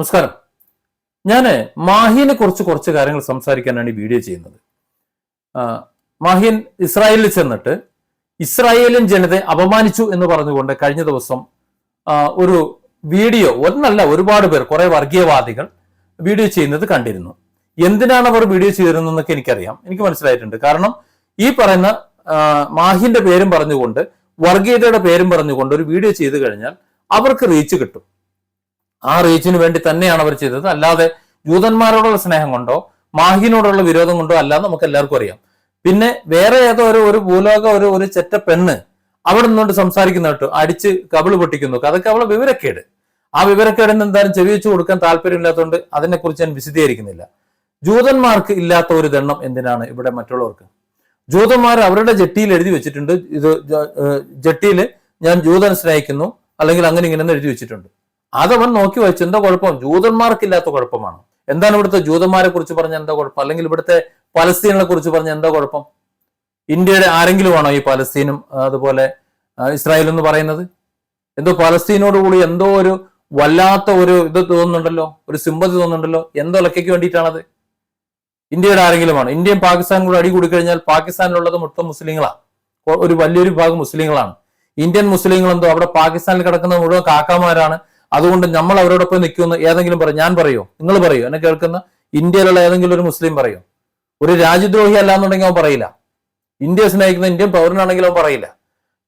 നമസ്കാരം. ഞാൻ മാഹിനെ കുറിച്ച് കുറച്ച് കാര്യങ്ങൾ സംസാരിക്കാനാണ് ഈ വീഡിയോ ചെയ്യുന്നത്. മാഹിൻ ഇസ്രായേലിൽ ചെന്നിട്ട് ഇസ്രായേലിയൻ ജനതയെ അപമാനിച്ചു എന്ന് പറഞ്ഞുകൊണ്ട് കഴിഞ്ഞ ദിവസം ഒരു വീഡിയോ ഒന്നല്ല ഒരുപാട് പേർ കുറെ വർഗീയവാദികൾ വീഡിയോ ചെയ്യുന്നത് കണ്ടിരുന്നു. എന്തിനാണ് അവർ വീഡിയോ ചെയ്തിരുന്നതെന്നൊക്കെ എനിക്കറിയാം. എനിക്ക് മനസ്സിലായിട്ടുണ്ട്. കാരണം ഈ പറയുന്ന മാഹിന്റെ പേരും പറഞ്ഞുകൊണ്ട് വർഗീയതയുടെ പേരും പറഞ്ഞുകൊണ്ട് ഒരു വീഡിയോ ചെയ്തു കഴിഞ്ഞാൽ അവർക്ക് റീച്ച് കിട്ടും. ആ റീച്ചിന് വേണ്ടി തന്നെയാണ് അവർ ചെയ്തത്. അല്ലാതെ ജൂതന്മാരോടുള്ള സ്നേഹം കൊണ്ടോ മാഹിനോടുള്ള വിരോധം കൊണ്ടോ അല്ലാതെ നമുക്ക് എല്ലാവർക്കും അറിയാം. പിന്നെ വേറെ ഏതോ ഒരു ഒരു ഭൂലോക ഒരു ഒരു ചെറ്റ പെണ്ണ് അവിടെ നിന്നുകൊണ്ട് സംസാരിക്കുന്ന കേട്ടോ അടിച്ച് കബിൾ പൊട്ടിക്കുന്നു. അതൊക്കെ അവളെ വിവരക്കേട്. ആ വിവരക്കേടിന് എന്തായാലും ചെവി വെച്ച് കൊടുക്കാൻ താല്പര്യമില്ലാത്തതുകൊണ്ട് അതിനെക്കുറിച്ച് ഞാൻ വിശദീകരിക്കുന്നില്ല. ജൂതന്മാർക്ക് ഇല്ലാത്ത ഒരു ദണ്ണം എന്തിനാണ് ഇവിടെ മറ്റുള്ളവർക്ക്? ജൂതന്മാർ അവരുടെ ജട്ടിയിൽ എഴുതി വെച്ചിട്ടുണ്ട്. ഇത് ജട്ടിയിൽ ഞാൻ ജൂതൻ സ്നേഹിക്കുന്നു. അല്ലെങ്കിൽ അങ്ങനെ ഇങ്ങനെ എഴുതി വെച്ചിട്ടുണ്ട്. അതവൻ നോക്കി വെച്ച് എന്താ കുഴപ്പം? ജൂതന്മാർക്കില്ലാത്ത കുഴപ്പമാണ്. എന്താണ് ഇവിടുത്തെ ജൂതന്മാരെ കുറിച്ച് പറഞ്ഞ എന്താ കുഴപ്പം? അല്ലെങ്കിൽ ഇവിടുത്തെ പലസ്തീനെ കുറിച്ച് പറഞ്ഞ എന്താ കുഴപ്പം? ഇന്ത്യയുടെ ആരെങ്കിലും ആണോ ഈ പലസ്തീനും അതുപോലെ ഇസ്രായേൽ എന്ന് പറയുന്നത്? എന്തോ പലസ്തീനോട് കൂടി എന്തോ ഒരു വല്ലാത്ത ഒരു ഇത് തോന്നുന്നുണ്ടല്ലോ? ഒരു സിമ്പതി തോന്നുന്നുണ്ടല്ലോ? എന്തോ ലക്കയ്ക്ക് വേണ്ടിയിട്ടാണത്? ഇന്ത്യയുടെ ആരെങ്കിലും ആണ് ഇന്ത്യയും പാകിസ്ഥാനും കൂടെ അടി കൂടിക്കഴിഞ്ഞാൽ പാകിസ്ഥാനിലുള്ളത് മൊത്തം മുസ്ലിങ്ങളാണ് ഒരു വലിയൊരു ഭാഗം മുസ്ലിങ്ങളാണ്. ഇന്ത്യൻ മുസ്ലിങ്ങൾ എന്തോ അവിടെ പാകിസ്ഥാനിൽ കിടക്കുന്ന മുഴുവൻ കാക്കാമാരാണ്. അതുകൊണ്ട് നമ്മൾ അവരോടൊപ്പം നിൽക്കുമെന്ന് ഏതെങ്കിലും പറയും. ഞാൻ പറയൂ. നിങ്ങൾ പറയൂ. എന്നെ കേൾക്കുന്ന ഇന്ത്യയിലുള്ള ഏതെങ്കിലും ഒരു മുസ്ലിം പറയോ. ഒരു രാജ്യദ്രോഹി അല്ല എന്നുണ്ടെങ്കിൽ അവൻ പറയില്ല. ഇന്ത്യയെ സ്നേഹിക്കുന്ന ഇന്ത്യൻ പൗരനാണെങ്കിൽ അവൻ പറയില്ല.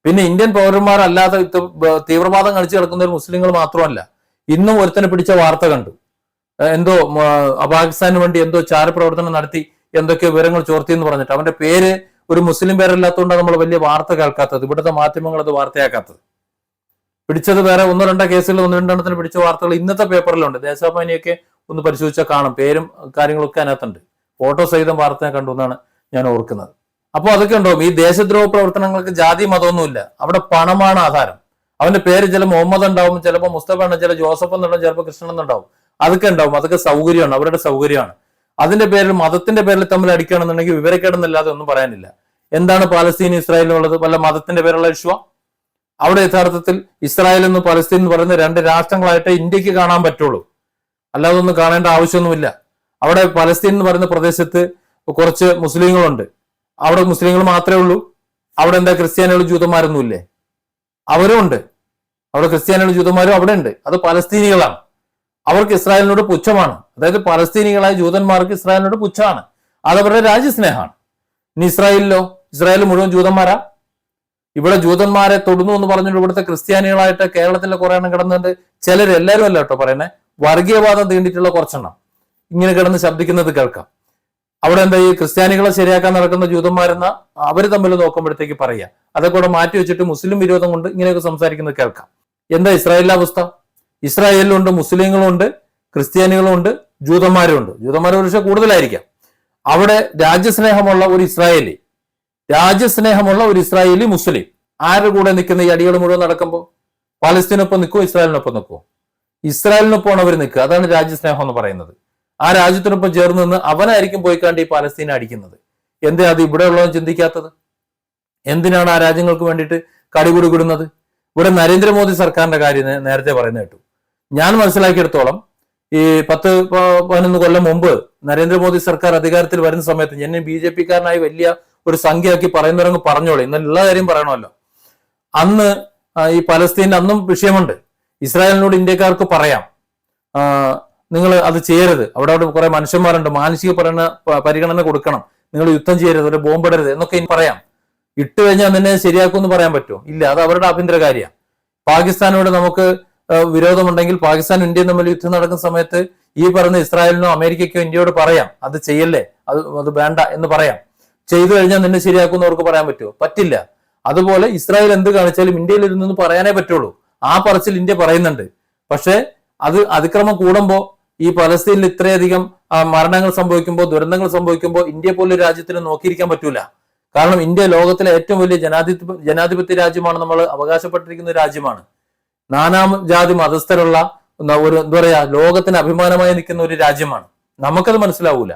പിന്നെ ഇന്ത്യൻ പൗരന്മാരല്ലാതെ ഇത് തീവ്രവാദം കളിച്ചു കിടക്കുന്ന ഒരു മുസ്ലിങ്ങൾ മാത്രമല്ല. ഇന്നും ഒരുത്തനെ പിടിച്ച വാർത്ത കണ്ടു. എന്തോ പാകിസ്ഥാന് വേണ്ടി എന്തോ ചാരപ്രവർത്തനം നടത്തി എന്തൊക്കെ വിവരങ്ങൾ ചോർത്തി എന്ന് പറഞ്ഞിട്ട്. അവന്റെ പേര് ഒരു മുസ്ലിം പേരല്ലാത്തതുകൊണ്ടാണ് നമ്മൾ വലിയ വാർത്ത കേൾക്കാത്തത്. ഇവിടുത്തെ മാധ്യമങ്ങൾ അത് വാർത്തയാക്കാത്തത്. പിടിച്ചത് വേറെ ഒന്നോ രണ്ടോ കേസുകൾ ഒന്ന് രണ്ടെണ്ണത്തിന് പിടിച്ച വാർത്തകൾ ഇന്നത്തെ പേപ്പറിലുണ്ട്. ദേശാഭിമാനിയൊക്കെ ഒന്ന് പരിശോധിച്ചാൽ കാണും. പേരും കാര്യങ്ങളൊക്കെ അതിനകത്തുണ്ട്. ഫോട്ടോ സഹിതം വാർത്ത കണ്ടു എന്നാണ് ഞാൻ ഓർക്കുന്നത്. അപ്പോൾ അതൊക്കെ ഉണ്ടോ? ഈ ദേശദ്രോഹ പ്രവർത്തനങ്ങൾക്ക് ജാതി മതമൊന്നുമില്ല. അവിടെ പണമാണ് ആധാരം. അവന്റെ പേര് ചില മുഹമ്മദ് ഉണ്ടാവും ചിലപ്പോൾ മുസ്തഫ ഉണ്ടാവും ചില ജോസഫ് എന്നുണ്ടാവും ചിലപ്പോൾ കൃഷ്ണൻ എന്നുണ്ടാവും അതൊക്കെ ഉണ്ടാവും. അതൊക്കെ സൗകര്യമാണ്. അവരുടെ സൗകര്യമാണ്. അതിന്റെ പേരിൽ മതത്തിന്റെ പേരിൽ തമ്മിൽ അടിക്കുകയാണെന്നുണ്ടെങ്കിൽ വിവരക്കേടെന്നില്ലാതെ ഒന്നും പറയാനില്ല. എന്താണ് പാലസ്തീൻ ഇസ്രായേലിനുള്ളത് വല്ല മതത്തിന്റെ പേരുള്ള വിശ്വ അവിടെ യഥാർത്ഥത്തിൽ ഇസ്രായേൽ എന്ന് പലസ്തീൻ എന്ന് പറയുന്ന രണ്ട് രാഷ്ട്രങ്ങളായിട്ട് ഇന്ത്യയ്ക്ക് കാണാൻ പറ്റുള്ളൂ. അല്ലാതെ ഒന്നും കാണേണ്ട ആവശ്യമൊന്നുമില്ല. അവിടെ പലസ്തീൻ എന്ന് പറയുന്ന പ്രദേശത്ത് കുറച്ച് മുസ്ലിങ്ങളുണ്ട്. അവിടെ മുസ്ലിങ്ങൾ മാത്രമേ ഉള്ളൂ. അവിടെ എന്താ ക്രിസ്ത്യാനികളും ജൂതന്മാരൊന്നും ഇല്ലേ അവരും ഉണ്ട്. അവിടെ ക്രിസ്ത്യാനികളും ജൂതന്മാരും അവിടെ ഉണ്ട്. അത് പലസ്തീനികളാണ്. അവർക്ക് ഇസ്രായേലിനോട് പുച്ഛമാണ്. അതായത് പലസ്തീനികളായ ജൂതന്മാർക്ക് ഇസ്രായേലിനോട് പുച്ഛമാണ്. അതവരുടെ രാജ്യസ്നേഹമാണ്. ഇനി ഇസ്രായേലിലോ? ഇസ്രായേൽ മുഴുവൻ ജൂതന്മാരാ? ഇവിടെ ജൂതന്മാരെ തൊടുന്നു എന്ന് പറഞ്ഞിട്ട് ഇവിടുത്തെ ക്രിസ്ത്യാനികളായിട്ട് കേരളത്തിലെ കുറെ എണ്ണം കിടന്നുണ്ട് ചിലർ എല്ലാവരും അല്ല കേട്ടോ പറയുന്നത് വർഗീയവാദം തീണ്ടിയിട്ടുള്ള കുറച്ചെണ്ണം. ഇങ്ങനെ കിടന്ന് ശബ്ദിക്കുന്നത് കേൾക്കാം. അവിടെ എന്താ ഈ ക്രിസ്ത്യാനികളെ ശരിയാക്കാൻ നടക്കുന്ന ജൂതന്മാരെന്ന അവർ തമ്മിൽ നോക്കുമ്പോഴത്തേക്ക് പറയാ അതൊക്കെ മാറ്റി വെച്ചിട്ട് മുസ്ലിം വിരോധം കൊണ്ട് ഇങ്ങനെയൊക്കെ സംസാരിക്കുന്നത് കേൾക്കാം. എന്താ ഇസ്രായേലിലെ അവസ്ഥ? ഇസ്രായേലിലുണ്ട് മുസ്ലിങ്ങളുണ്ട് ക്രിസ്ത്യാനികളുണ്ട് ജൂതന്മാരും ഉണ്ട് ജൂതന്മാർ ഒരു പക്ഷേ കൂടുതലായിരിക്കാം. അവിടെ രാജ്യസ്നേഹമുള്ള ഒരു ഇസ്രായേലി രാജ്യസ്നേഹമുള്ള ഒരു ഇസ്രായേലി മുസ്ലിം. ആരുടെ കൂടെ നിൽക്കുന്ന ഈ അടികൾ മുഴുവൻ നടക്കുമ്പോൾ പാലസ്തീനൊപ്പം നിൽക്കുമോ ഇസ്രായേലിനൊപ്പം നിൽക്കുമോ ഇസ്രായേലിനൊപ്പമാണ് അവർ നിൽക്കുക. അതാണ് രാജ്യസ്നേഹം എന്ന് പറയുന്നത്. ആ രാജ്യത്തിനൊപ്പം ചേർന്ന് നിന്ന് അവനായിരിക്കും പോയിക്കാണ്ട് ഈ പാലസ്തീനെ അടിക്കുന്നത്. എന്തേ അത് ഇവിടെ ഉള്ളവൻ ചിന്തിക്കാത്തത്? എന്തിനാണ് ആ രാജ്യങ്ങൾക്ക് വേണ്ടിയിട്ട് കടിപിടി വിടുന്നത് ഇവിടെ നരേന്ദ്രമോദി സർക്കാരിന്റെ കാര്യം നേരത്തെ പറയുന്ന കേട്ടു. ഞാൻ മനസ്സിലാക്കിയെടുത്തോളം ഈ പത്ത് പതിനൊന്ന് കൊല്ലം മുമ്പ് നരേന്ദ്രമോദി സർക്കാർ അധികാരത്തിൽ വരുന്ന സമയത്ത് ഞാൻ ബി ജെ പിക്കാരനായി വലിയ ഒരു സംഖ്യയാക്കി പറയുന്നവരങ്ങ് പറഞ്ഞോളൂ. ഇന്നലുള്ള കാര്യം പറയണമല്ലോ. അന്ന് ഈ പലസ്തീൻ അന്നും വിഷയമുണ്ട്. ഇസ്രായേലിനോട് ഇന്ത്യക്കാർക്ക് പറയാം. നിങ്ങൾ അത് ചെയ്യരുത്. അവിടെ അവിടെ കുറെ മനുഷ്യന്മാരുണ്ട്. മാനസിക പരിഗണന പരിഗണന കൊടുക്കണം. നിങ്ങൾ യുദ്ധം ചെയ്യരുത്. ഒരു ബോംബിടരുത് എന്നൊക്കെ പറയാം. ഇട്ട് കഴിഞ്ഞാൽ നിന്നെ ശരിയാക്കുമെന്ന് പറയാൻ പറ്റുമോ? ഇല്ല. അത് അവരുടെ ആഭ്യന്തര കാര്യമാണ് പാകിസ്ഥാനോട് നമുക്ക് വിരോധമുണ്ടെങ്കിൽ പാകിസ്ഥാൻ ഇന്ത്യയും തമ്മിൽ യുദ്ധം നടക്കുന്ന സമയത്ത് ഈ പറയുന്ന ഇസ്രായേലിനോ അമേരിക്കയ്ക്കോ ഇന്ത്യയോട് പറയാം. അത് ചെയ്യല്ലേ? അത് അത് വേണ്ട എന്ന് പറയാം. ചെയ്തു കഴിഞ്ഞാൽ നിന്നെ ശരിയാക്കും അവർക്ക് പറയാൻ പറ്റുമോ? പറ്റില്ല. അതുപോലെ ഇസ്രായേൽ എന്ത് കാണിച്ചാലും ഇന്ത്യയിൽ ഇരുന്നെന്ന് പറയാനേ പറ്റുള്ളൂ. ആ പറച്ചിൽ ഇന്ത്യ പറയുന്നുണ്ട്. പക്ഷേ അത് അതിക്രമം കൂടുമ്പോൾ ഈ പലസ്തീനിൽ ഇത്രയധികം മരണങ്ങൾ സംഭവിക്കുമ്പോൾ ദുരന്തങ്ങൾ സംഭവിക്കുമ്പോൾ ഇന്ത്യ പോലൊരു രാജ്യത്തിന് നോക്കിയിരിക്കാൻ പറ്റൂല. കാരണം ഇന്ത്യ ലോകത്തിലെ ഏറ്റവും വലിയ ജനാധിപത്യ ജനാധിപത്യ രാജ്യമാണ് നമ്മൾ അവകാശപ്പെട്ടിരിക്കുന്ന രാജ്യമാണ്. നാനാം ജാതി മതസ്ഥരുള്ള ഒരു എന്താ പറയാ ലോകത്തിന് അഭിമാനമായി നിൽക്കുന്ന ഒരു രാജ്യമാണ്. നമുക്കത് മനസ്സിലാവൂല.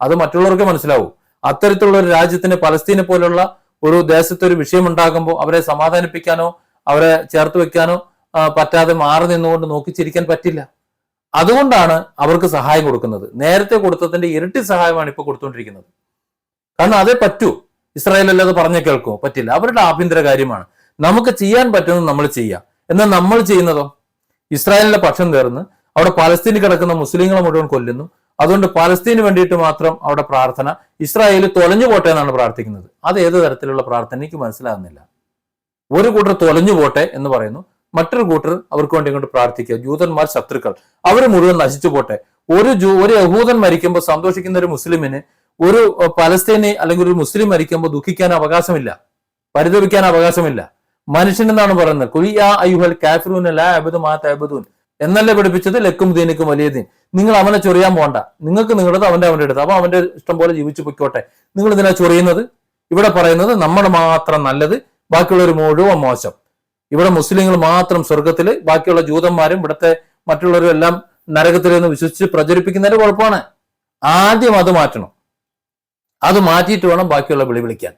അത് മറ്റുള്ളവർക്ക് മനസ്സിലാവൂ. അത്തരത്തിലുള്ള ഒരു രാജ്യത്തിന് പലസ്തീനെ പോലുള്ള ഒരു ദേശത്ത് ഒരു വിഷയം ഉണ്ടാകുമ്പോൾ അവരെ സമാധാനിപ്പിക്കാനോ അവരെ ചേർത്ത് വെക്കാനോ പറ്റാതെ മാറി നിന്നുകൊണ്ട് നോക്കിച്ചിരിക്കാൻ പറ്റില്ല. അതുകൊണ്ടാണ് അവർക്ക് സഹായം കൊടുക്കുന്നത്. നേരത്തെ കൊടുത്തതിന്റെ ഇരട്ടി സഹായമാണ് ഇപ്പൊ കൊടുത്തുകൊണ്ടിരിക്കുന്നത് കാരണം അതേ പറ്റൂ. ഇസ്രായേൽ അല്ലാതെ പറഞ്ഞ കേൾക്കോ പറ്റില്ല. അവരുടെ ആഭ്യന്തര കാര്യമാണ്. നമുക്ക് ചെയ്യാൻ പറ്റുന്നത് നമ്മൾ ചെയ്യാം. എന്നാൽ നമ്മൾ ചെയ്യുന്നതോ? ഇസ്രായേലിന്റെ പക്ഷം തീർന്ന് അവിടെ പലസ്തീനിൽ കിടക്കുന്ന മുസ്ലിങ്ങളെ മുഴുവൻ കൊല്ലുന്നു. അതുകൊണ്ട് പലസ്തീന് വേണ്ടിയിട്ട് മാത്രം അവിടെ പ്രാർത്ഥന ഇസ്രായേൽ തൊലഞ്ഞു പോട്ടെ എന്നാണ് പ്രാർത്ഥിക്കുന്നത്. അത് ഏത് തരത്തിലുള്ള പ്രാർത്ഥന എനിക്ക് മനസ്സിലാകുന്നില്ല. ഒരു കൂട്ടർ തൊലഞ്ഞു പോട്ടെ എന്ന് പറയുന്നു. മറ്റൊരു കൂട്ടർ അവർക്ക് വേണ്ടി കൊണ്ട് പ്രാർത്ഥിക്കുക. ജൂതന്മാർ ശത്രുക്കൾ. അവർ മുഴുവൻ നശിച്ചു പോട്ടെ. ഒരു ജൂ ഒരു യഹൂദൻ മരിക്കുമ്പോൾ സന്തോഷിക്കുന്ന ഒരു മുസ്ലിമിന് ഒരു പലസ്തീനെ അല്ലെങ്കിൽ ഒരു മുസ്ലിം മരിക്കുമ്പോൾ ദുഃഖിക്കാൻ അവകാശമില്ല. പരിതപിക്കാൻ അവകാശമില്ല. മനുഷ്യൻ എന്നാണ് പറയുന്നത്? കുലിയ അയ്യുഹൽ കാഫിറൂൻ ലാ അബദു മാ എന്നല്ലേ പഠിപ്പിച്ചത്? ലക്കും ദീനിക്കും വലിയ ദീൻ. നിങ്ങൾ അവനെ ചൊറിയാൻ പോണ്ട. നിങ്ങൾക്ക് നിങ്ങളത് അവന്റെ അവന്റെ അടുത്ത് അപ്പൊ അവന്റെ ഇഷ്ടം പോലെ ജീവിച്ചു പൊയ്ക്കോട്ടെ. നിങ്ങൾ ഇതിനാ ചൊറിയുന്നത്? ഇവിടെ പറയുന്നത് നമ്മുടെ മാത്രം നല്ലത് ബാക്കിയുള്ളവർ മുഴുവൻ മോശം. ഇവിടെ മുസ്ലിങ്ങൾ മാത്രം സ്വർഗത്തിൽ ബാക്കിയുള്ള ജൂതന്മാരും ഇവിടുത്തെ മറ്റുള്ളവരും എല്ലാം നരകത്തിൽ നിന്ന് വിശ്വസിച്ച് പ്രചരിപ്പിക്കുന്നതിന്റെ കുഴപ്പമാണ്. ആദ്യം അത് മാറ്റണം. അത് മാറ്റിയിട്ട് വേണം ബാക്കിയുള്ള വിളി വിളിക്കാൻ.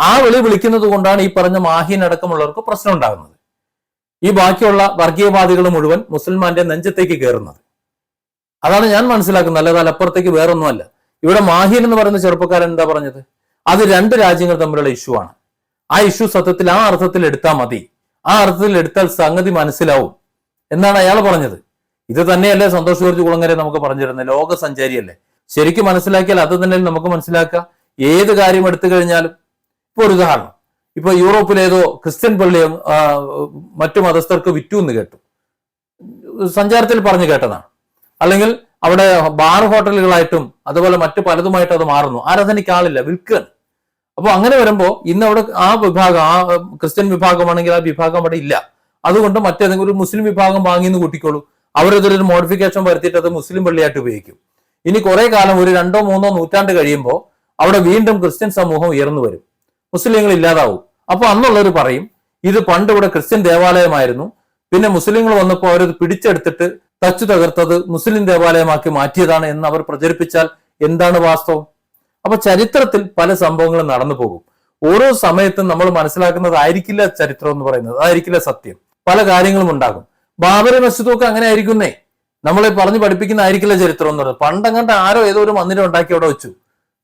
ആ വിളി വിളിക്കുന്നത് കൊണ്ടാണ് ഈ പറഞ്ഞ മാഹീൻ അടക്കമുള്ളവർക്ക് പ്രശ്നം ഉണ്ടാകുന്നത്. ഈ ബാക്കിയുള്ള വർഗീയവാദികൾ മുഴുവൻ മുസൽമാന്റെ നെഞ്ചത്തേക്ക് കയറുന്നത്. അതാണ് ഞാൻ മനസ്സിലാക്കുന്നത്. അല്ലാതെ അതിലപ്പുറത്തേക്ക് വേറൊന്നുമല്ല. ഇവിടെ മാഹീൻ എന്ന് പറയുന്ന ചെറുപ്പക്കാരൻ എന്താ പറഞ്ഞത്? അത് രണ്ട് രാജ്യങ്ങൾ തമ്മിലുള്ള ഇഷ്യൂ ആണ്. ആ ഇഷ്യൂ സത്യത്തിൽ ആ അർത്ഥത്തിൽ എടുത്താൽ മതി. ആ അർത്ഥത്തിൽ എടുത്താൽ സംഗതി മനസ്സിലാവും. എന്നാണ് അയാൾ പറഞ്ഞത്. ഇത് തന്നെയല്ലേ സന്തോഷ് ജോർജ് കുളങ്ങരെ നമുക്ക് പറഞ്ഞിരുന്നത് ലോക സഞ്ചാരിയല്ലേ ശരിക്കും മനസ്സിലാക്കിയാൽ അത് തന്നെ നമുക്ക് മനസ്സിലാക്കുക? ഏത് കാര്യം എടുത്തു കഴിഞ്ഞാലും. ഇപ്പൊ ഒരു ഉദാഹരണം. ഇപ്പൊ യൂറോപ്പിലേതോ ക്രിസ്ത്യൻ പള്ളിയും മറ്റു മതസ്ഥർക്ക് വിറ്റു എന്ന് കേട്ടു. സഞ്ചാരത്തിൽ പറഞ്ഞു കേട്ടതാണ്. അല്ലെങ്കിൽ അവിടെ ബാർ ഹോട്ടലുകളായിട്ടും അതുപോലെ മറ്റു പലതുമായിട്ട് അത് മാറുന്നു. ആരാധനയ്ക്ക് ആളില്ല വിൽക്കുകയാണ്. അപ്പോൾ അങ്ങനെ വരുമ്പോൾ ഇന്ന് അവിടെ ആ വിഭാഗം ആ ക്രിസ്ത്യൻ വിഭാഗമാണെങ്കിൽ ആ വിഭാഗം അവിടെ ഇല്ല. അതുകൊണ്ട് മറ്റേതെങ്കിലും ഒരു മുസ്ലിം വിഭാഗം വാങ്ങിയെന്ന് കൂട്ടിക്കോളൂ. അവരതിലൊരു മോഡിഫിക്കേഷൻ വരുത്തിയിട്ട് അത് മുസ്ലിം പള്ളിയായിട്ട് ഉപയോഗിക്കും. ഇനി കുറെ കാലം ഒരു രണ്ടോ മൂന്നോ നൂറ്റാണ്ട് കഴിയുമ്പോൾ അവിടെ വീണ്ടും ക്രിസ്ത്യൻ സമൂഹം ഉയർന്നു വരും. മുസ്ലിങ്ങൾ ഇല്ലാതാവും. അപ്പൊ അന്നുള്ളവർ പറയും ഇത് പണ്ട് ഇവിടെ ക്രിസ്ത്യൻ ദേവാലയമായിരുന്നു. പിന്നെ മുസ്ലിങ്ങൾ വന്നപ്പോൾ അവരത് പിടിച്ചെടുത്തിട്ട് തച്ചു തകർത്തത് മുസ്ലിം ദേവാലയമാക്കി മാറ്റിയതാണ് എന്ന് അവർ പ്രചരിപ്പിച്ചാൽ എന്താണ് വാസ്തവം? അപ്പൊ ചരിത്രത്തിൽ പല സംഭവങ്ങളും നടന്നു പോകും. ഓരോ സമയത്തും നമ്മൾ മനസ്സിലാക്കുന്നതായിരിക്കില്ല ചരിത്രം എന്ന് പറയുന്നത്. അതായിരിക്കില്ല സത്യം. പല കാര്യങ്ങളും ഉണ്ടാകും. ബാബറി മസ്ജിദൊക്കെ അങ്ങനെ ആയിരിക്കുന്നേ. നമ്മളെ പറഞ്ഞു പഠിപ്പിക്കുന്ന ആയിരിക്കില്ല ചരിത്രം എന്ന് പറയുന്നത്. പണ്ടങ്ങണ്ട് ആരോ ഏതോ ഒരു മന്ദിരം ഉണ്ടാക്കി അവിടെ വെച്ചു.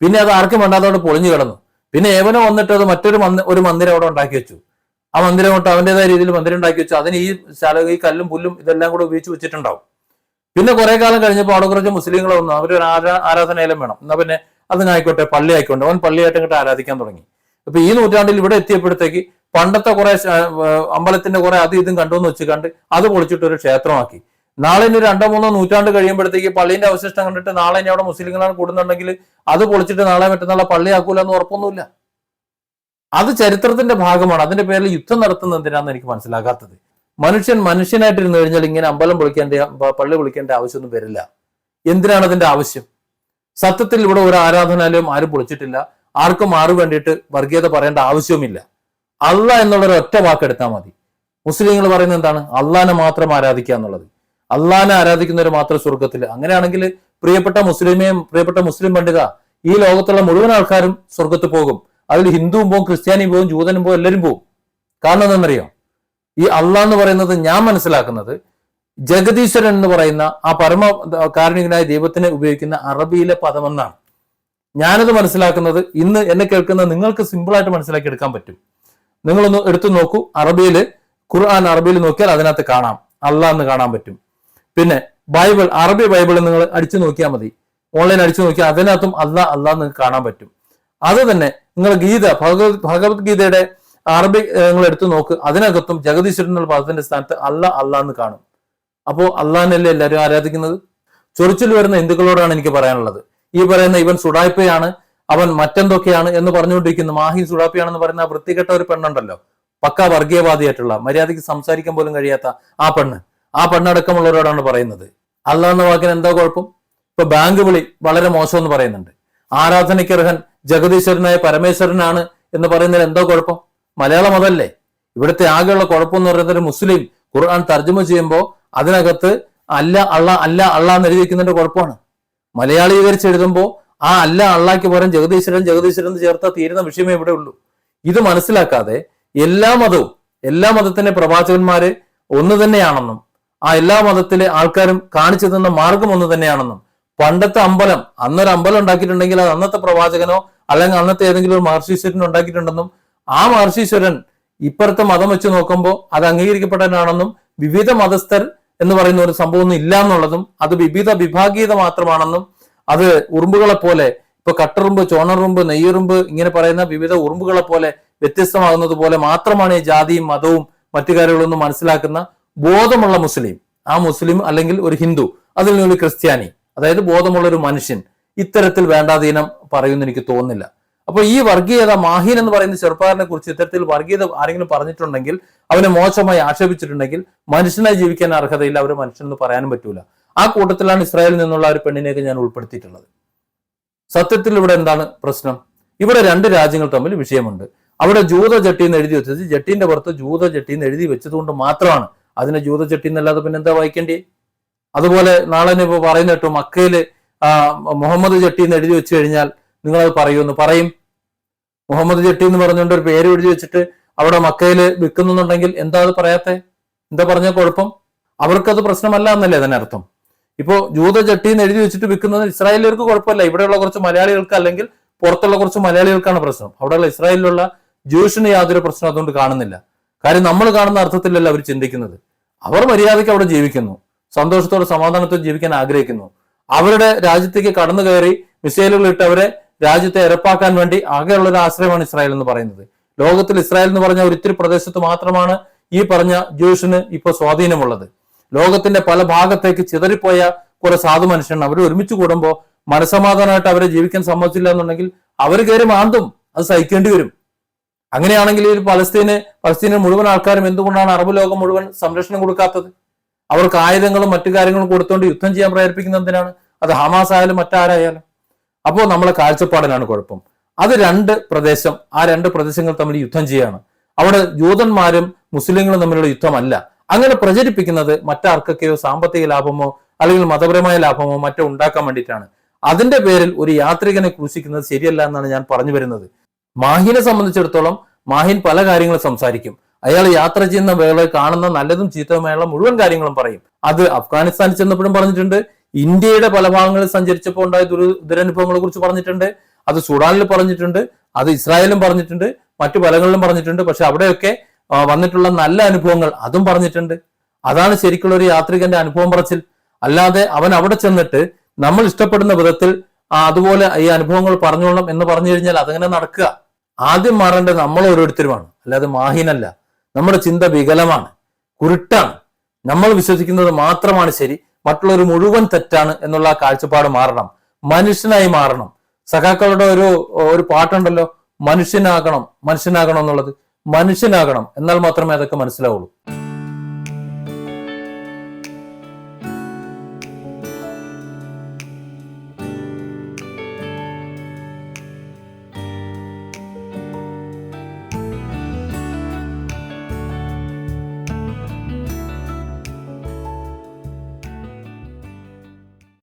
പിന്നെ അത് ആർക്കും വേണ്ടാത്തോടെ പൊളിഞ്ഞു കിടന്നു. പിന്നെ ഏവനോ വന്നിട്ട് അത് മറ്റൊരു ഒരു മന്ദിരം അവിടെ ഉണ്ടാക്കി വെച്ചു. ആ മന്ദിരം കൊണ്ട് അവന്റെതായ രീതിയിൽ മന്ദിരം ഉണ്ടാക്കി വെച്ചു. അതിന് ഈ ശാല ഈ കല്ലും പുല്ലും ഇതെല്ലാം കൂടെ ഉപയോഗിച്ച് വെച്ചിട്ടുണ്ടാവും. പിന്നെ കുറെ കാലം കഴിഞ്ഞപ്പോൾ അവിടെ കുറച്ച് മുസ്ലിങ്ങൾ വന്നു. അവരൊരു ആരാ ആരാധനയിലും വേണം. എന്നാ പിന്നെ അതിനായിക്കോട്ടെ പള്ളി ആയിക്കോട്ടെ. അവൻ പള്ളിയായിട്ട് ഇങ്ങോട്ട് ആരാധിക്കാൻ തുടങ്ങി. അപ്പൊ ഈ നൂറ്റാണ്ടിൽ ഇവിടെ എത്തിയപ്പോഴത്തേക്ക് പണ്ടത്തെ കുറെ അമ്പലത്തിന്റെ കുറെ അത് ഇതും കണ്ടുവന്ന് വെച്ച് കണ്ട് അത് പൊളിച്ചിട്ട് ഒരു ക്ഷേത്രമാക്കി. നാളെ ഇനി രണ്ടോ മൂന്നോ നൂറ്റാണ്ട് കഴിയുമ്പോഴത്തേക്ക് പള്ളീന്റെ അവശിഷ്ടം കണ്ടിട്ട് നാളെ ഇനി അവിടെ മുസ്ലിങ്ങളാണ് കൂടുന്നുണ്ടെങ്കിൽ അത് പൊളിച്ചിട്ട് നാളെ മറ്റന്നാളെ പള്ളിയാക്കൂല എന്ന് ഉറപ്പൊന്നുമില്ല. അത് ചരിത്രത്തിന്റെ ഭാഗമാണ്. അതിന്റെ പേരിൽ യുദ്ധം നടത്തുന്ന എന്തിനാന്ന് എനിക്ക് മനസ്സിലാകാത്തത്. മനുഷ്യൻ മനുഷ്യനായിട്ടിരുന്നു കഴിഞ്ഞാൽ ഇങ്ങനെ അമ്പലം പൊളിക്കേണ്ട പള്ളി പൊളിക്കേണ്ട ആവശ്യമൊന്നും വരില്ല. എന്തിനാണ് അതിന്റെ ആവശ്യം? സത്യത്തിൽ ഇവിടെ ഒരു ആരാധനാലയം ആരും പൊളിച്ചിട്ടില്ല. ആർക്കും മാറി വേണ്ടിയിട്ട് വർഗീയത പറയേണ്ട ആവശ്യവുമില്ല. അല്ല എന്നുള്ളൊരു ഒറ്റ വാക്കെടുത്താൽ മതി. മുസ്ലിങ്ങൾ പറയുന്നത് എന്താണ്? അള്ളാനെ മാത്രം ആരാധിക്കുക എന്നുള്ളത്. അള്ളാനെ ആരാധിക്കുന്നവർ മാത്രം സ്വർഗത്തിൽ അങ്ങനെയാണെങ്കിൽ പ്രിയപ്പെട്ട മുസ്ലിമേയും പ്രിയപ്പെട്ട മുസ്ലിം പണ്ഡിത ഈ ലോകത്തുള്ള മുഴുവൻ ആൾക്കാരും സ്വർഗത്ത് പോകും. അതിൽ ഹിന്ദുവും പോകും ക്രിസ്ത്യാനിയും പോകും ജൂതനും പോകും എല്ലാവരും പോകും കാരണം എന്താണെന്നറിയോ? ഈ അള്ളാഹ് എന്ന് പറയുന്നത് ഞാൻ മനസ്സിലാക്കുന്നത് ജഗദീശ്വരൻ എന്ന് പറയുന്ന ആ പരമ കാരുണികനായ ദൈവത്തിനെ ഉപയോഗിക്കുന്ന അറബിയിലെ പദമെന്നാണ് ഞാനത് മനസ്സിലാക്കുന്നത് ഇന്ന് എന്നെ കേൾക്കുന്ന നിങ്ങൾക്ക് സിമ്പിളായിട്ട് മനസ്സിലാക്കി എടുക്കാൻ പറ്റും. നിങ്ങളൊന്ന് എടുത്തു നോക്കൂ. അറബിയിൽ ഖുർആൻ അറബിയിൽ നോക്കിയാൽ അതിനകത്ത് കാണാം. അള്ളാഹ് എന്ന് കാണാൻ പറ്റും. പിന്നെ ബൈബിൾ അറബി ബൈബിൾ നിങ്ങൾ അടിച്ചു നോക്കിയാൽ മതി. ഓൺലൈൻ അടിച്ചു നോക്കിയാൽ അതിനകത്തും അല്ലാ അള്ളാഹ് നിങ്ങൾക്ക് കാണാൻ പറ്റും. അത് തന്നെ നിങ്ങൾ ഗീത ഭഗവത് ഭഗവത്ഗീതയുടെ അറബി നിങ്ങൾ എടുത്തു നോക്ക്. അതിനകത്തും ജഗദീശ്വരൻ എന്നുള്ള പദത്തിന്റെ സ്ഥാനത്ത് അല്ല അല്ല എന്ന് കാണും. അപ്പോൾ അള്ളാഹിനല്ലേ എല്ലാവരും ആരാധിക്കുന്നത്? ചൊറിച്ചിൽ വരുന്ന ഹിന്ദുക്കളോടാണ് എനിക്ക് പറയാനുള്ളത്. ഈ പറയുന്ന ഇവൻ സുഡായ്പയാണ് അവൻ മറ്റെന്തൊക്കെയാണ് എന്ന് പറഞ്ഞുകൊണ്ടിരിക്കുന്നു. മാഹി സുഡാപ്പിയാണെന്ന് പറയുന്ന ആ വൃത്തികെട്ട ഒരു പെണ്ണുണ്ടല്ലോ. പക്ക വർഗീയവാദിയായിട്ടുള്ള മര്യാദയ്ക്ക് സംസാരിക്കാൻ പോലും കഴിയാത്ത ആ പെണ്ണ്. ആ പെണ്ണടക്കമുള്ളവരോടാണ് പറയുന്നത്. എന്ന വാക്കിന് എന്താ കുഴപ്പം? ഇപ്പൊ ബാങ്ക് വിളി വളരെ മോശം എന്ന് പറയുന്നുണ്ട്. ആരാധനയ്ക്കർഹൻ ജഗദീശ്വരനായ പരമേശ്വരനാണ് എന്ന് പറയുന്നതിൽ എന്തോ കുഴപ്പം? മലയാളം അതല്ലേ. ഇവിടുത്തെ ആകെയുള്ള കുഴപ്പം എന്ന് പറയുന്നത് ഒരു മുസ്ലിം ഖുർആൻ തർജമ ചെയ്യുമ്പോൾ അതിനകത്ത് അല്ല അള്ള അല്ല അള്ള എന്ന് എഴുതിക്കുന്നതിന്റെ കുഴപ്പമാണ്. മലയാളീകരിച്ച് എഴുതുമ്പോൾ ആ അല്ല അള്ളാക്ക് പകരം ജഗദീശ്വരൻ ജഗദീശ്വരൻ എന്ന് ചേർത്താൽ തീരുന്ന വിഷയമേ ഇവിടെ ഉള്ളൂ. ഇത് മനസ്സിലാക്കാതെ എല്ലാ മതവും എല്ലാ മതത്തിന്റെ പ്രവാചകന്മാര് ഒന്ന് തന്നെയാണെന്നും ആ എല്ലാ മതത്തിലെ ആൾക്കാരും കാണിച്ചു തന്ന മാർഗം ഒന്ന് തന്നെയാണെന്നും. പണ്ടത്തെ അമ്പലം അന്നൊരു അമ്പലം ഉണ്ടാക്കിയിട്ടുണ്ടെങ്കിൽ അത് അന്നത്തെ പ്രവാചകനോ അല്ലെങ്കിൽ അന്നത്തെ ഏതെങ്കിലും ഒരു മഹർഷീശ്വരൻ ഉണ്ടാക്കിയിട്ടുണ്ടെന്നും ആ മഹർഷീശ്വരൻ ഇപ്പുറത്തെ മതം വെച്ച് നോക്കുമ്പോൾ അത് അംഗീകരിക്കപ്പെടാനാണെന്നും വിവിധ മതസ്ഥർ എന്ന് പറയുന്ന ഒരു സംഭവം ഒന്നും ഇല്ല എന്നുള്ളതും അത് വിവിധ വിഭാഗീയത മാത്രമാണെന്നും അത് ഉറുമ്പുകളെ പോലെ ഇപ്പൊ കട്ടറുമ്പ് ചോണറുമ്പ് നെയ്യുറുമ്പ് ഇങ്ങനെ പറയുന്ന വിവിധ ഉറുമ്പുകളെ പോലെ വ്യത്യസ്തമാകുന്നത് പോലെ മാത്രമാണ് ഈ ജാതിയും മതവും മറ്റു കാര്യങ്ങളൊന്നും മനസ്സിലാക്കുന്ന ബോധമുള്ള മുസ്ലിം ആ മുസ്ലിം അല്ലെങ്കിൽ ഒരു ഹിന്ദു അതിൽ നിന്ന് ഒരു ക്രിസ്ത്യാനി അതായത് ബോധമുള്ള ഒരു മനുഷ്യൻ ഇത്തരത്തിൽ വേണ്ടാധീനം പറയുമെന്ന് എനിക്ക് തോന്നുന്നില്ല. അപ്പോൾ ഈ വർഗീയത മാഹീൻ എന്ന് പറയുന്ന ചെറുപ്പക്കാരനെ കുറിച്ച് ഇത്തരത്തിൽ വർഗീയത ആരെങ്കിലും പറഞ്ഞിട്ടുണ്ടെങ്കിൽ അവനെ മോശമായി ആക്ഷേപിച്ചിട്ടുണ്ടെങ്കിൽ മനുഷ്യനായി ജീവിക്കാൻ അർഹതയില്ല അവർ മനുഷ്യനെന്ന് പറയാനും പറ്റൂല. ആ കൂട്ടത്തിലാണ് ഇസ്രായേലിൽ നിന്നുള്ള ഒരു പെണ്ണിനെയൊക്കെ ഞാൻ ഉൾപ്പെടുത്തിയിട്ടുള്ളത്. സത്യത്തിൽ ഇവിടെ എന്താണ് പ്രശ്നം? ഇവിടെ രണ്ട് രാജ്യങ്ങൾ തമ്മിൽ വിഷയമുണ്ട്. അവിടെ ജൂത ജട്ടി എന്ന് എഴുതി വെച്ചത് ജട്ടീന്റെ പുറത്ത് ജൂത ജട്ടി എന്ന് എഴുതി വെച്ചതുകൊണ്ട് മാത്രമാണ് അതിനെ ജൂത ജട്ടി എന്നല്ലാതെ പിന്നെ എന്താ വായിക്കേണ്ടി? അതുപോലെ നാളെ ഇപ്പൊ പറയുന്ന കേട്ടോ മക്കയിൽ മുഹമ്മദ് ചട്ടി എന്ന് എഴുതി വെച്ച് കഴിഞ്ഞാൽ നിങ്ങളത് പറയുമെന്ന്. പറയും. മുഹമ്മദ് ജട്ടി എന്ന് പറഞ്ഞുകൊണ്ട് ഒരു പേര് എഴുതി വെച്ചിട്ട് അവിടെ മക്കയിൽ വിൽക്കുന്നുണ്ടെങ്കിൽ എന്താ അത് പറയാത്തെ? എന്താ പറഞ്ഞ കുഴപ്പം? അവർക്കത് പ്രശ്നമല്ല എന്നല്ലേ അതിന്റെ അർത്ഥം ഇപ്പോ ജൂത ജട്ടി എന്ന് എഴുതി വെച്ചിട്ട് വിൽക്കുന്നത് ഇസ്രായേലിയർക്ക് കുഴപ്പമില്ല. ഇവിടെയുള്ള കുറച്ച് മലയാളികൾക്ക് അല്ലെങ്കിൽ പുറത്തുള്ള കുറച്ച് മലയാളികൾക്കാണ് പ്രശ്നം. അവിടെയുള്ള ഇസ്രായേലിലുള്ള ജൂഷിന് യാതൊരു പ്രശ്നം അതുകൊണ്ട് കാണുന്നില്ല. കാര്യം നമ്മൾ കാണുന്ന അർത്ഥത്തിലല്ല അവർ ചിന്തിക്കുന്നത്. അവർ മര്യാദയ്ക്ക് അവിടെ ജീവിക്കുന്നു. സന്തോഷത്തോടെ സമാധാനത്തോടെ ജീവിക്കാൻ ആഗ്രഹിക്കുന്നു. അവരുടെ രാജ്യത്തേക്ക് കടന്നു കയറി മിസൈലുകൾ ഇട്ട് അവരെ രാജ്യത്തെ ഇരപ്പാക്കാൻ വേണ്ടി ആകെയുള്ള ഒരു ആശ്രയമാണ് ഇസ്രായേൽ എന്ന് പറയുന്നത്. ലോകത്തിൽ ഇസ്രായേൽ എന്ന് പറഞ്ഞ ഒരു ഇത്തിരി പ്രദേശത്ത് മാത്രമാണ് ഈ പറഞ്ഞ ജൂഷിന് ഇപ്പൊ സ്വാധീനമുള്ളത്. ലോകത്തിന്റെ പല ഭാഗത്തേക്ക് ചിതറിപ്പോയ കുറെ സാധു മനുഷ്യൻ അവർ ഒരുമിച്ച് കൂടുമ്പോൾ മനസമാധാനമായിട്ട് അവരെ ജീവിക്കാൻ സമ്മതിച്ചില്ല എന്നുണ്ടെങ്കിൽ അവർ കയറി മാന്തും. അത് സഹിക്കേണ്ടി വരും. അങ്ങനെയാണെങ്കിൽ ഈ പലസ്തീന് പലസ്തീനിൽ മുഴുവൻ ആൾക്കാരും എന്തുകൊണ്ടാണ് അറബ് ലോകം മുഴുവൻ സംരക്ഷണം കൊടുക്കാത്തത്? അവർക്ക് ആയുധങ്ങളും മറ്റു കാര്യങ്ങളും കൊടുത്തുകൊണ്ട് യുദ്ധം ചെയ്യാൻ പ്രേരിപ്പിക്കുന്നത് എന്തിനാണ്? അത് ഹമാസ് ആയാലും മറ്റാരായാലും. അപ്പോൾ നമ്മളെ കാഴ്ചപ്പാടിലാണ് കുഴപ്പം. അത് രണ്ട് പ്രദേശം ആ രണ്ട് പ്രദേശങ്ങൾ തമ്മിൽ യുദ്ധം ചെയ്യാണ്. അവിടെ ജൂതന്മാരും മുസ്ലിങ്ങളും തമ്മിലുള്ള യുദ്ധമല്ല. അങ്ങനെ പ്രചരിപ്പിക്കുന്നത് മറ്റാർക്കൊക്കെയോ സാമ്പത്തിക ലാഭമോ അല്ലെങ്കിൽ മതപരമായ ലാഭമോ മറ്റോ ഉണ്ടാക്കാൻ വേണ്ടിയിട്ടാണ്. അതിന്റെ പേരിൽ ഒരു യാത്രികനെ ക്രൂശിക്കുന്നത് ശരിയല്ല എന്നാണ് ഞാൻ പറഞ്ഞു വരുന്നത്. മാഹിനെ സംബന്ധിച്ചിടത്തോളം മാഹിൻ പല കാര്യങ്ങളും സംസാരിക്കും. അയാൾ യാത്ര ചെയ്യുന്ന വേള കാണുന്ന നല്ലതും ചീത്തവുമായുള്ള മുഴുവൻ കാര്യങ്ങളും പറയും. അത് അഫ്ഗാനിസ്ഥാനിൽ ചെന്നപ്പോഴും പറഞ്ഞിട്ടുണ്ട്. ഇന്ത്യയുടെ പല ഭാഗങ്ങളിൽ സഞ്ചരിച്ചപ്പോൾ ഉണ്ടായ ദുര ദുരനുഭവങ്ങളെ കുറിച്ച് പറഞ്ഞിട്ടുണ്ട്. അത് സുഡാനിൽ പറഞ്ഞിട്ടുണ്ട്. അത് ഇസ്രായേലും പറഞ്ഞിട്ടുണ്ട്. മറ്റു പലകളിലും പറഞ്ഞിട്ടുണ്ട്. പക്ഷെ അവിടെയൊക്കെ വന്നിട്ടുള്ള നല്ല അനുഭവങ്ങൾ അതും പറഞ്ഞിട്ടുണ്ട്. അതാണ് ശരിക്കുള്ള ഒരു യാത്രികന്റെ അനുഭവം പറച്ചിൽ. അല്ലാതെ അവൻ അവിടെ ചെന്നിട്ട് നമ്മൾ ഇഷ്ടപ്പെടുന്ന വിധത്തിൽ അതുപോലെ ഈ അനുഭവങ്ങൾ പറഞ്ഞോളണം എന്ന് പറഞ്ഞു കഴിഞ്ഞാൽ അതങ്ങനെ നടക്കുക. ആദ്യം മാറേണ്ടത് നമ്മൾ ഓരോരുത്തരുമാണ് അല്ലാതെ മാഹിനല്ല. നമ്മുടെ ചിന്ത വികലമാണ്. കുരുട്ടാണ്. നമ്മൾ വിശ്വസിക്കുന്നത് മാത്രമാണ് ശരി. മറ്റുള്ളവർ മുഴുവൻ തെറ്റാണ് എന്നുള്ള കാഴ്ചപ്പാട് മാറണം. മനുഷ്യനായി മാറണം. സഖാക്കളുടെ ഒരു ഒരു പാട്ടുണ്ടല്ലോ മനുഷ്യനാകണം മനുഷ്യനാകണം എന്നുള്ളത്. മനുഷ്യനാകണം. എന്നാൽ മാത്രമേ അതൊക്കെ മനസ്സിലാവുള്ളൂ.